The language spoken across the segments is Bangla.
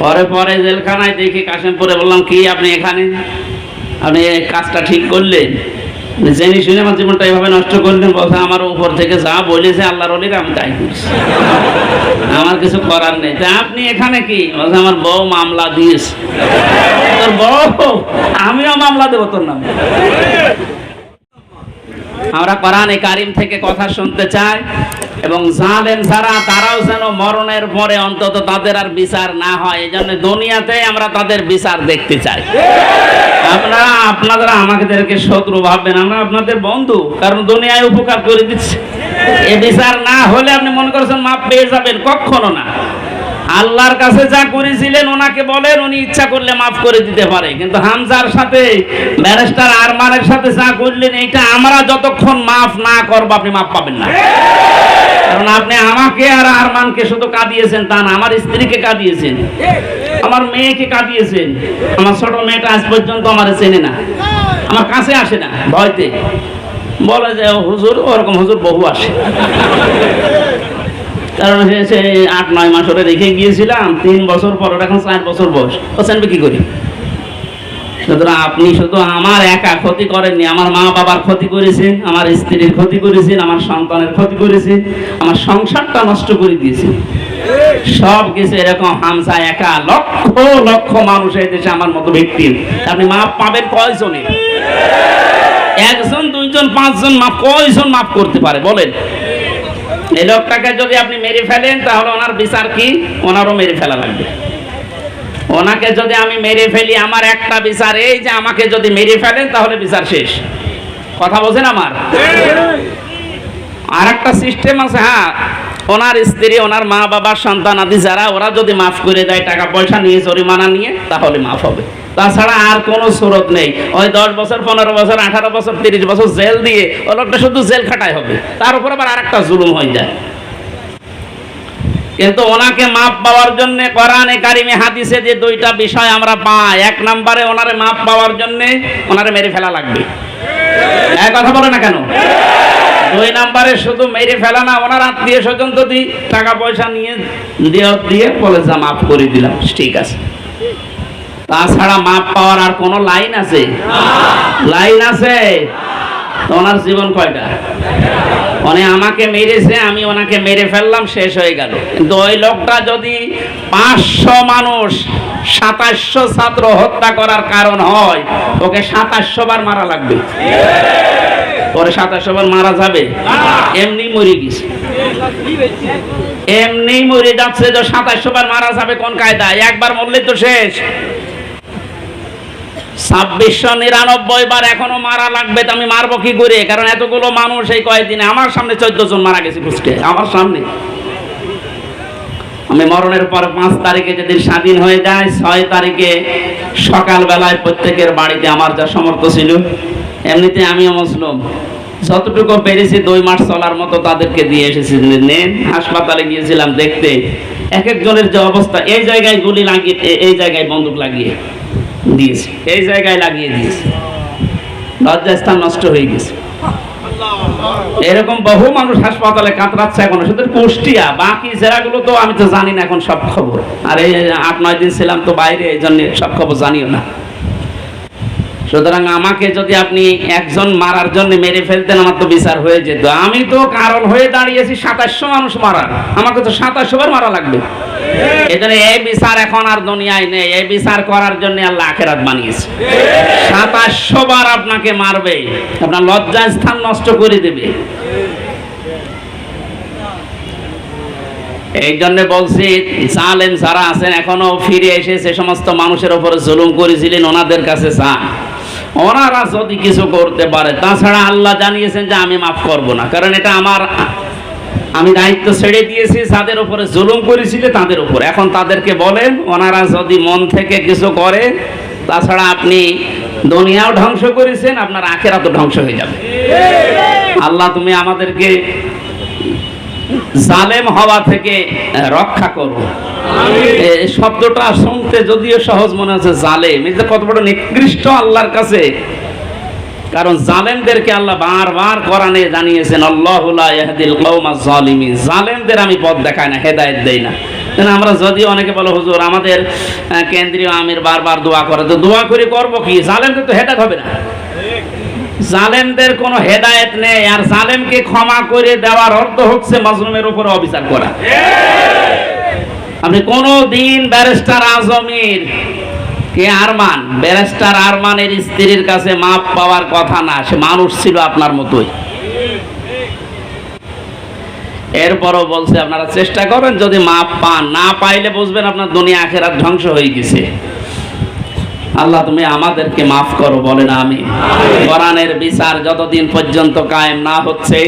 পরে পরে জেলখানায় দেখি কাশিমপুরে বললাম, কি আপনি এখানে? আপনি কাজটা ঠিক করলেন? জেনে শুনে আমার জীবনটা এইভাবে নষ্ট করলেন বলছে, আমার উপর থেকে যা বলেছে আল্লাহর অলির আমি তাই করছি। আমার কিছু করার নেই। তা আপনি এখানে কি? বলছে, আমার বউ মামলা দিয়েছে। তোর বউ? আমিও মামলা দেবো তোর নামে। আমরা কোরআনে কারিম থেকে কথা শুনতে চাই এবং জালেন যারা, তারাও যেন মরণের পরে অন্তত তাদের আর বিচার না হয়। এই জন্য দুনিয়াতে আমরা তাদের বিচার দেখতে চাই। আপনারা আপনারা আমাদেরকে শত্রু ভাববেন, আমরা আপনাদের বন্ধু, কারণ দুনিয়ায় উপকার করে দিচ্ছে। এ বিচার না হলে আপনি মনে করছেন মাপ পেয়ে যাবেন কখনো না। আল্লাহর কাছে যা করেছিলেন, ওনাকে বলেন, উনি ইচ্ছা করলে মাফ করে দিতে পারে। কিন্তু হামজার সাথে, ব্যারিস্টার আরমানের সাথে যা করলেন, এইটা আমরা যতক্ষণ মাফ না করব, আপনি মাফ পাবেন না। কারণ আপনি আমাকে আর আরমানকে শুধু কাঁদিয়েছেন, তা না, আমার স্ত্রীকে কাঁদিয়েছেন, আমার মেয়েকে কাঁদিয়েছেন। আমার ছোট মেয়েটা আজ পর্যন্ত আমার চেনে না, আমার কাছে আসে না ভয়তে। বলে যে, হুজুর, ওরকম হুজুর বহু আসে। কারণ সে আট, নয় মাস ওরে রেখে গিয়েছিলাম, তিন বছর পর, ওর এখন চার বছর বয়স। ও চেনবে কি করি? সুতরাং আপনি শুধু আমার একা ক্ষতি করেননি, আমার মা বাবার ক্ষতি করেছেন, আমার স্ত্রীর ক্ষতি করেছেন, আমার সন্তানের ক্ষতি করেছেন, আমার সংসারটা নষ্ট করে দিয়েছেন। সব কিছু এরকম হামসা একা, লক্ষ লক্ষ মানুষ এই দেশে আমার মতো ব্যক্তি। আপনি মাপ পাবেন কয়জনে একজন, দুইজন, পাঁচজন মাপ, কয়জন মাপ করতে পারে? বলেন। এই লোকটাকে যদি আপনি মেরে ফেলেন তাহলে ওনার বিচার কি? ওনারও মেরে ফেলা লাগবে। ওনাকে যদি আমি মেরে ফেলি আমার একটা বিচার এই যে আমাকে যদি মেরে ফেলেন তাহলে বিচার শেষ। কথা বলছেন আমার? আর একটা সিস্টেম আছে হ্যাঁ। ওনার স্ত্রী, ওনার মা বাবার সন্তান আদি যারা, ওরা যদি মাফ করে দেয় টাকা পয়সা নিয়ে জরিমানা নিয়ে, তাহলে মাফ হবে। তাছাড়া আর কোনো সুরত নেই। ওই দশ বছর, পনেরো বছর, আঠারো বছর, তিরিশ বছর জেল দিয়ে ও লোকটা শুধু জেল খাটাই হবে। তার উপর আবার আরেকটা জুলুম হয়ে যায়। কিন্তু ওনাকে মাপ পাওয়ার জন্য কোরআনে কারিমে হাদিসে যে দুইটা বিষয় আমরা পাই, এক নম্বরে ওনারে মাপ পাওয়ার জন্য ওনারে মেরে ফেলা লাগবে। এক কথা বলে না কেন? দুই নাম্বারে শুধু মেরে ফেলা না, ওনার আত্মীয় স্বজন যদি টাকা পয়সা নিয়ে দিয়ে দিয়ে বলে যা মাফ করে দিলাম। ঠিক আছে। তাছাড়া মাপ পাওয়ার আর কোনো লাইন আছে? লাইন আছে। ওনার জীবন কয়টা? মানে আমাকে মেরেছে, আমি ওনাকে মেরে ফেললাম, শেষ হয়ে গেল। কিন্তু ওই লোকটা যদি পাঁচশো মানুষ সাতাশশো ছাত্র হত্যা করার কারণ হয়, ওকে সাতাশশো বার মারা লাগবে। পরে সাতাশশো বার মারা যাবে। এমনি মরে গেছে। এমনি মরে যাচ্ছে যে সাতাশশো বার মারা যাবে কোন কায়দায়? একবার মরলে তো শেষ। ছাব্বিশশো নিরানব্বই বার এখনও মারা লাগবে তো আমি মারবো কি করে? কারণ এতগুলো মানুষ এই কয়েকদিনে আমার সামনে চোদ্দ জন মারা গেছে আমার সামনে। আমি মরণের পর পাঁচ তারিখে যেদিন স্বাধীন হয়ে যায়, ছয় তারিখে সকালবেলায় প্রত্যেকের বাড়িতে আমার যা সমর্থ ছিল এমনিতে আমিও মুসলিম। যতটুকু পেরেছি দুই মাস চলার মতো তাদেরকে দিয়ে এসেছি। নেন হাসপাতালে গিয়েছিলাম দেখতে। এক একজনের যে অবস্থা, এই জায়গায় গুলি লাগিয়ে এই জায়গায় বন্দুক লাগিয়ে দিয়েছে। এই জায়গায় লাগিয়ে দিয়েছে। লজ্জাস্থান নষ্ট হয়ে গেছে। এরকম বহু মানুষ হাসপাতালে কাতরাচ্ছে এখন। শুধু কুষ্টিয়া, বাকি জেলাগুলো তো আমি তো জানি না এখন সব খবর। আর এই আট, নয় দিন ছিলাম তো বাইরে, এই জন্য সব খবর জানিও না। সুতরাং আমাকে যদি আপনি একজন মারার জন্য মেরে ফেলতেন, আমার তো বিচার হয়ে যেত। আমি তো কারণ হয়ে দাঁড়িয়েছি, সাতাশশো মানুষ মারা আমাকে তো সাতাশশো বার মারা লাগবে। এজন্য এই বিচার এখন আর দুনিয়ায় নেই। এই বিচার করার জন্য আল্লাহ আখেরাত বানিয়েছে। সাতাশশো বার আপনাকে মারবে। আপনার স্থান নষ্ট করে দেবে। এই জন্য বলছি, জালেম যারা আছেন, এখনও ফিরে এসে সে সমস্ত মানুষের উপরে জুলুম করেছিলেন, ওনাদের কাছে ওনারা যদি কিছু করতে পারে, তাছাড়া আল্লাহ জানিয়েছেন যে আমি মাফ করব না। কারণ এটা আমার, আমি দায়িত্ব ছেড়ে দিয়েছি, যাদের উপরে জুলুম করেছিল তাদের উপর। এখন তাদেরকে বলেন, ওনারা যদি মন থেকে কিছু করে, তাছাড়া আপনি দুনিয়াও ধ্বংস করেছেন, আপনার আখেরা তো ধ্বংস হয়ে যাবে। আল্লাহ তুমি আমাদেরকে জালেম হওয়া থেকে রক্ষা করব শব্দটা শুনতে যদিও সহজ মনে হচ্ছে জালেম। এটা কত বড় নিকৃষ্ট আল্লাহর কাছে। কারণ জালেমদেরকে আল্লাহ বারবার কোরআনে জানিয়েছেন জালেমদের আমি পথ দেখাই না, হেদায়েত দেই না। আমরা যদি অনেকে বলো, হুজুর, আমাদের কেন্দ্রীয় আমির বারবার দোয়া করে, তো দোয়া করে করব কি? জালেমদের তো হেদায়ত হবে না। জালেমদের কোনো হেদায়েত নেই, আর জালেমকে ক্ষমা করে দেওয়ার অর্থ হচ্ছে মাজলুমের উপরে অবিচার করা। আপনি কোনো দিন ব্যারিস্টার আজমির, কে আরমান? ব্যারিস্টার আরমানের স্ত্রীর কাছে মাপ পাওয়ার কথা না, সে মানুষ ছিল আপনার মতোই। এরপরও বলছে, আপনারা চেষ্টা করেন যদি মাপ পান, না পাইলে বুঝবেন আপনার দুনিয়া আখেরাত ধ্বংস হয়ে গেছে। আল্লাহ তুমি আমাদেরকে মাফ করো, বলেন আমি কোরআনের বিচার যতদিন পর্যন্ত কায়েম না হচ্ছে,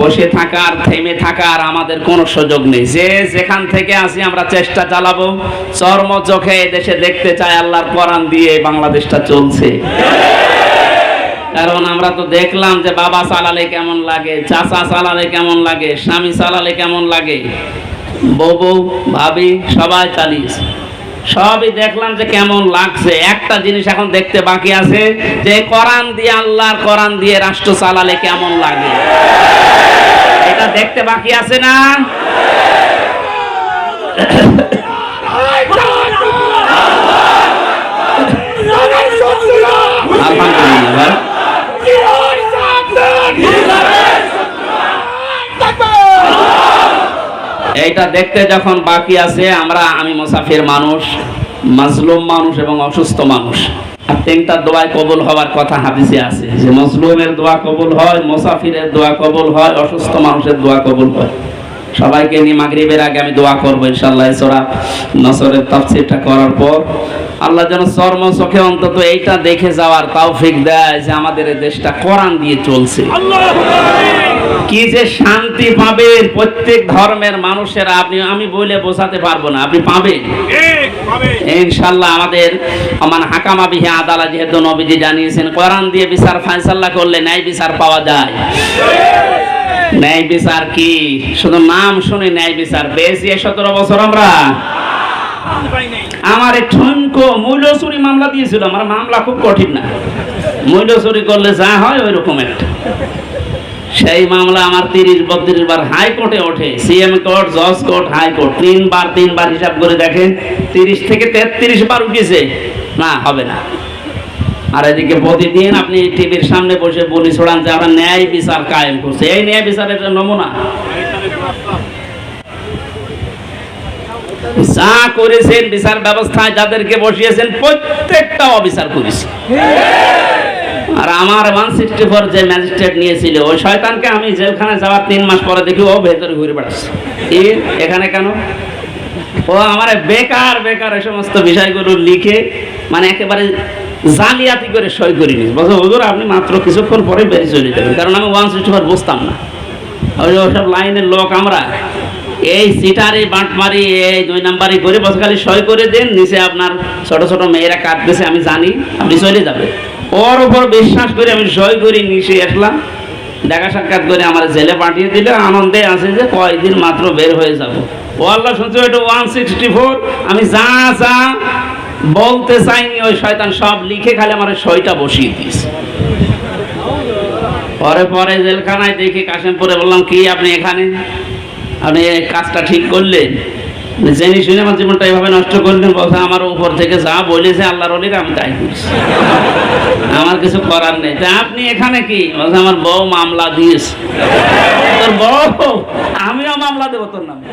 বসে থাকার, থেমে থাকার আমাদের কোনো সুযোগ নেই। যে যেখান থেকে আসি আমরা চেষ্টা চালাবো। চর্ম চোখে দেশে দেখতে চাই, আল্লাহর কোরআন দিয়ে বাংলাদেশটা চলছে। কারণ আমরা তো দেখলাম যে বাবা চালালে কেমন লাগে, চাচা চালালে কেমন লাগে, স্বামী চালালে কেমন লাগে। বউ বউ, ভাবি, সবাই চালিয়েছে। সবই দেখলাম যে কেমন লাগছে। একটা জিনিস এখন দেখতে বাকি আছে যে কোরআন দিয়ে আল্লাহর কোরআন দিয়ে রাষ্ট্র চালালে কেমন লাগে? এটা দেখতে বাকি আছে না? আলহামদুলিল্লাহ। এইটা দেখতে যখন বাকি আছে, আমরা, আমি মুসাফির মানুষ, মাজলুম মানুষ এবং অসুস্থ মানুষ। আর তিনটা দোয়ায় কবুল হওয়ার কথা হাদিসে আছে। যে মজলুমের দোয়া কবুল হয়, মুসাফিরের দোয়া কবুল হয়, অসুস্থ মানুষের দোয়া কবুল হয়। সবাইকে নিয়ে মাগরিবের আগে আমি দোয়া করব ইনশাল্লাহ সোরা নসরের তাফসিরটা করার পর। আল্লাহ যেন চর্ম চোখে অন্তত এইটা দেখে যাওয়ার তৌফিক দেয় যে আমাদের এই দেশটা কোরআন দিয়ে চলছে। কি যে শান্তি পাবেন প্রত্যেক ধর্মের মানুষেরা আপনি আমি বলে বোঝাতে পারব না আপনি পাবেন? ইনশাল্লাহ আমাদের আমার হাকামা বিহে আদালা যেহেতু নবীজি জানিয়েছেন কোরআন দিয়ে বিচার ফায়সাল্লা করলে ন্যায় বিচার পাওয়া যায়। ন্যায় বিচার কি? শুধু নাম শুনে ন্যায় বিচার। পেয়েছি সতেরো বছর আমরা। আমার ঠনকো মূল্য চুরি মামলা দিয়েছিল আমার মামলা খুব কঠিন না। মূল্য চুরি করলে যা হয় ওই রকম একটা। সেই মামলা আমার তিরিশ, বত্রিশ বার হাইকোর্টে ওঠে। সিএম কোর্ট জজ কোর্ট হাইকোর্ট। তিনবার তিনবার হিসাব করে দেখেন, তিরিশ থেকে তেত্রিশ বার উঠেছে। না, হবে না। আর এদিকে প্রতিদিন আপনি টিভির সামনে বসে বলি ছড়ান যে আমরা ন্যায় বিচার কায়েম করছে। এই ন্যায় বিচারের নমুনা। যা করেছেন বিচার ব্যবস্থায় যাদেরকে বসিয়েছেন, প্রত্যেকটা অবিচার করেছে। আর আমার ওয়ান সিক্সটি ফোর যে ম্যাজিস্ট্রেট নিয়েছিল, ওই শয়তানকে আমি জেলখানে যাওয়ার তিন মাস পরে দেখি ও ভেতরে ঘুরে বেড়াচ্ছে। কি? এখানে কেন? ও আমার বেকার বেকার এই সমস্ত বিষয়গুলো লিখে মানে একেবারে জালিয়াতি করে সই করে নিয়েছে। বলছে, হুজুর, আপনি মাত্র কিছুক্ষণ পরে বেরিয়ে চলে যাবেন, কারণ আমি ওয়ান সিক্সটি ফোর বুঝতাম না। ওই ওসব লাইনের লোক আমরা, এই সিটারি, বাঁটমারি, এই দুই নাম্বারই করে বসে খালি সই করে দেন, নিচে আপনার ছোট ছোট মেয়েরা কাটতেছে আমি জানি, আপনি চলে যাবে ওর উপর বিশ্বাস করে আমি সই করে নিচে আসলাম। দেখা সাক্ষাৎ করে আমার জেলে পাঠিয়ে দিলে। আনন্দে আছে যে কয়দিন মাত্র বের হয়ে যাব। ও আল্লাহ শুনছে ওইটা ওয়ান সিক্সটি ফোর আমি যা যা বলতে চাইনি, ওই শয়তান সব লিখে খালি আমার সইটা বসিয়ে দিয়েছে। পরে পরে জেলখানায় দেখি কাশিমপুরে বললাম, কি আপনি এখানে? আপনি কাজটা ঠিক করলেন? জেনে শুনে আমার জীবনটা এভাবে নষ্ট করলেন বলছে, আমার উপর থেকে যা বলেছে আল্লাহর অলির, আমি তাই করছি। আমার কিছু করার নেই। তা আপনি এখানে কি? বলছে, আমার বউ মামলা দিয়েছে। তোর বউ? আমিও মামলা দেবো তোর নামে।